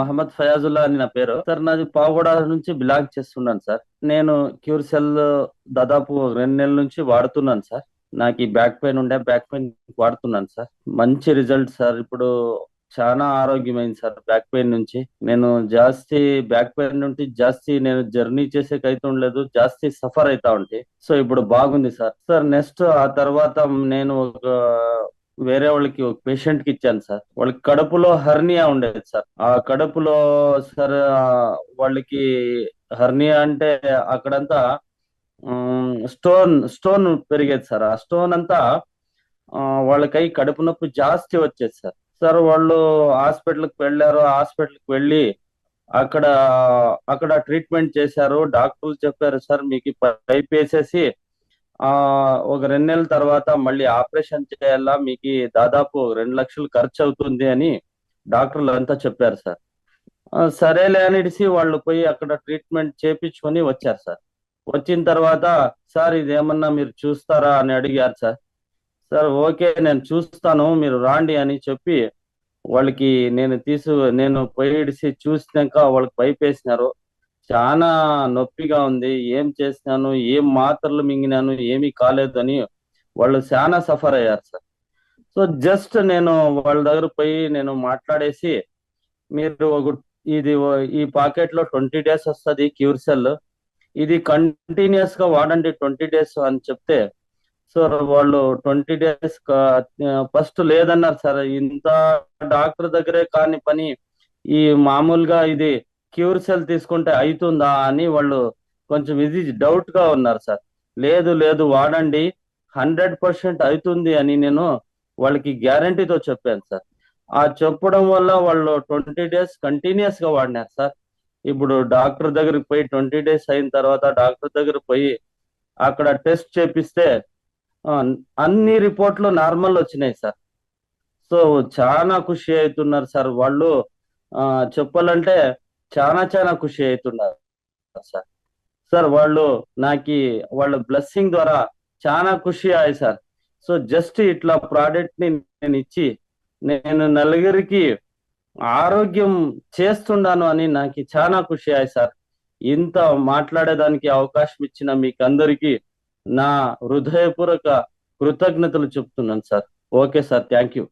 మహమ్మద్ ఫయాజుల్లా అని నా పేరు. సార్ నాది పావుగూడ నుంచి బిలాంగ్ చేస్తున్నాను సార్. నేను క్యూర్ సెల్ దాదాపు రెండు నెలల నుంచి వాడుతున్నాను సార్. నాకు ఈ బ్యాక్ పెయిన్ ఉండే బ్యాక్ పెయిన్ వాడుతున్నాను సార్. మంచి రిజల్ట్ సార్. ఇప్పుడు చాలా ఆరోగ్యమైంది సార్ బ్యాక్ పెయిన్ నుంచి. నేను జాస్తి బ్యాక్ పెయిన్ నుండి జాస్తి నేను జర్నీ చేసేకైతే ఉండలేదు జాస్తి సఫర్ అవుతా ఉంటే. సో ఇప్పుడు బాగుంది సార్. సార్ నెక్స్ట్ ఆ తర్వాత నేను ఒక వేరే వాళ్ళకి ఒక పేషెంట్కి ఇచ్చాను సార్. వాళ్ళకి కడుపులో హర్నియా ఉండేది సార్. ఆ కడుపులో సార్ వాళ్ళకి హర్నియా అంటే అక్కడంతా స్టోన్ స్టోన్ పెరిగేది సార్. ఆ స్టోన్ అంతా వాళ్ళకై కడుపు నొప్పి జాస్తి వచ్చేది సార్. సార్ వాళ్ళు హాస్పిటల్కి వెళ్ళారు. హాస్పిటల్కి వెళ్ళి అక్కడ అక్కడ ట్రీట్మెంట్ చేశారు. డాక్టర్లు చెప్పారు సార్ మీకు పైప్ వేసేసి ఆ ఒక రెండు నెలల తర్వాత మళ్ళీ ఆపరేషన్ చేయాలా? మీకు దాదాపు రెండు లక్షలు ఖర్చు అవుతుంది అని డాక్టర్లు అంతా చెప్పారు సార్. సరేలే అనేసి వాళ్ళు పోయి అక్కడ ట్రీట్మెంట్ చేపించుకొని వచ్చారు సార్. వచ్చిన తర్వాత సార్ ఇది ఏమన్నా మీరు చూస్తారా? అని అడిగారు సార్. సార్ ఓకే నేను చూస్తాను మీరు రాండి అని చెప్పి వాళ్ళకి నేను తీసు నేను పోయిడిసి చూసినాక వాళ్ళకి పైప్ వేసినారు చాలా నొప్పిగా ఉంది. ఏం చేసినాను? ఏం మాత్రలు మింగినాను? ఏమీ కాలేదు అని వాళ్ళు చాలా సఫర్ అయ్యారు సార్. సో జస్ట్ నేను వాళ్ళ దగ్గర పోయి నేను మాట్లాడేసి మీరు ఒక ఇది ఈ పాకెట్లో ట్వంటీ డేస్ వస్తుంది క్యూర్ సెల్. ఇది కంటిన్యూస్గా వాడండి ట్వంటీ డేస్ అని చెప్తే సార్ వాళ్ళు ట్వంటీ డేస్ ఫస్ట్ లేదన్నారు సార్. ఇంత డాక్టర్ దగ్గరే కాని పని ఈ మామూలుగా ఇది క్యూర్ సెల్ తీసుకుంటే అవుతుందా అని వాళ్ళు కొంచెం ఇది డౌట్గా ఉన్నారు సార్. లేదు లేదు వాడండి. హండ్రెడ్ పర్సెంట్ అవుతుంది అని నేను వాళ్ళకి గ్యారంటీతో చెప్పాను సార్. ఆ చెప్పడం వల్ల వాళ్ళు ట్వంటీ డేస్ కంటిన్యూస్గా వాడినారు సార్. ఇప్పుడు డాక్టర్ దగ్గరికి పోయి ట్వంటీ డేస్ అయిన తర్వాత డాక్టర్ దగ్గర పోయి అక్కడ టెస్ట్ చేపిస్తే అన్ని రిపోర్ట్లు నార్మల్ వచ్చినాయి సార్. సో చాలా ఖుషి అవుతున్నారు సార్ వాళ్ళు. ఆ, చెప్పాలంటే చాలా చాలా ఖుషి అవుతున్నారు సార్. సార్ వాళ్ళు నాకు వాళ్ళ బ్లెస్సింగ్ ద్వారా చాలా ఖుషి అయ్యాయి సార్. సో జస్ట్ ఇట్లా ప్రోడక్ట్ని నేను ఇచ్చి నేను నలుగురికి ఆరోగ్యం చేస్తున్నాను అని నాకు చాలా ఖుషి అయ్యాయి సార్. ఇంత మాట్లాడేదానికి అవకాశం ఇచ్చిన మీకు అందరికీ నా హృదయపూర్వక కృతజ్ఞతలు చెప్తున్నాను sir. Okay sir thank you.